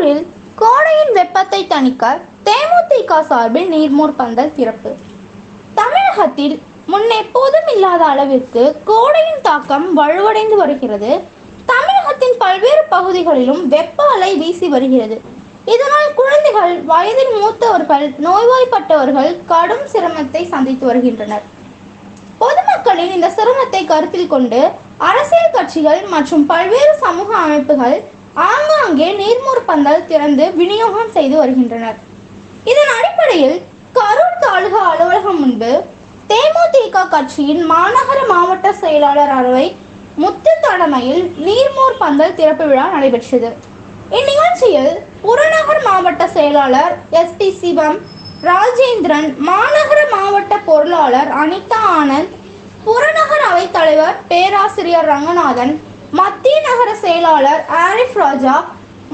திருப்பூரில் கோடையின் வெப்பத்தை தணிக்க தேமுதிக சார்பில் நீர்மூர் பந்தல் திறப்பு. தமிழகத்தில் முன்னெப்போதும் இல்லாத அளவிற்கு கோடையின் தாக்கம் வலுவடைந்து வருகிறது. தமிழகத்தின் பல்வேறு பகுதிகளிலும் வெப்ப அலை வீசி வருகிறது. இதனால் குழந்தைகள் வயதில் மூத்தவர்கள் நோய்வாய்ப்பட்டவர்கள் கடும் சிரமத்தை சந்தித்து வருகின்றனர். பொதுமக்களின் இந்த சிரமத்தை கருத்தில் கொண்டு அரசியல் கட்சிகள் மற்றும் பல்வேறு சமூக அமைப்புகள் ஆங்காங்கே நீர்மோர் பந்தல் திறந்து விநியோகம் செய்து வருகின்றனர். இதன் அடிப்படையில் கரூர் தாலுகா அலுவலகம் முன்பு தேமுதிக கட்சியின் மாநகர மாவட்ட செயலாளர் அறுவை முத்து தலைமையில் நீர்மோர் பந்தல் திறப்பு விழா நடைபெற்றது. இந்நிகழ்ச்சியில் புறநகர் மாவட்ட செயலாளர் எஸ் டி சிவம் ராஜேந்திரன் மாநகர மாவட்ட பொருளாளர் அனிதா ஆனந்த் புறநகர் அவைத் தலைவர் பேராசிரியர் ரங்கநாதன் மத்திய நகர செயலாளர் ஆரிஃப் ராஜா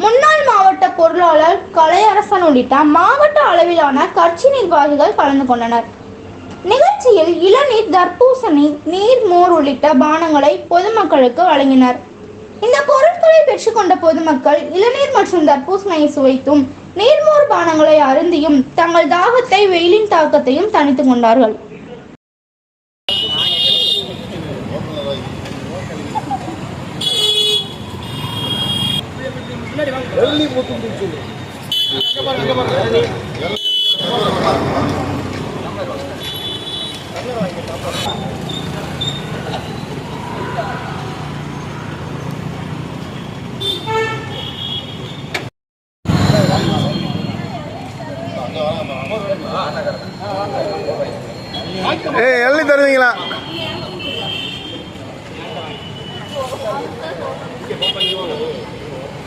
முன்னாள் மாவட்ட பொருளாளர் கலையரசன் உள்ளிட்ட மாவட்ட அளவிலான கட்சி நிர்வாகிகள் கலந்து கொண்டனர். நிகழ்ச்சியில் இளநீர் தர்பூசணி நீர் மோர் உள்ளிட்ட பானங்களை பொதுமக்களுக்கு வழங்கினர். இந்த பொருட்களை பெற்றுக்கொண்ட பொதுமக்கள் இளநீர் மற்றும் தர்பூசணியை சுவைத்தும் நீர்மோர் பானங்களை அருந்தியும் தங்கள் தாகத்தை வெயிலின் தாக்கத்தையும் தணித்துக் கொண்டார்கள். எள்ளி முத்து சொல்லு. ஏ எள்ளி தருவீங்களா? Thank you.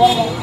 ஓரமாக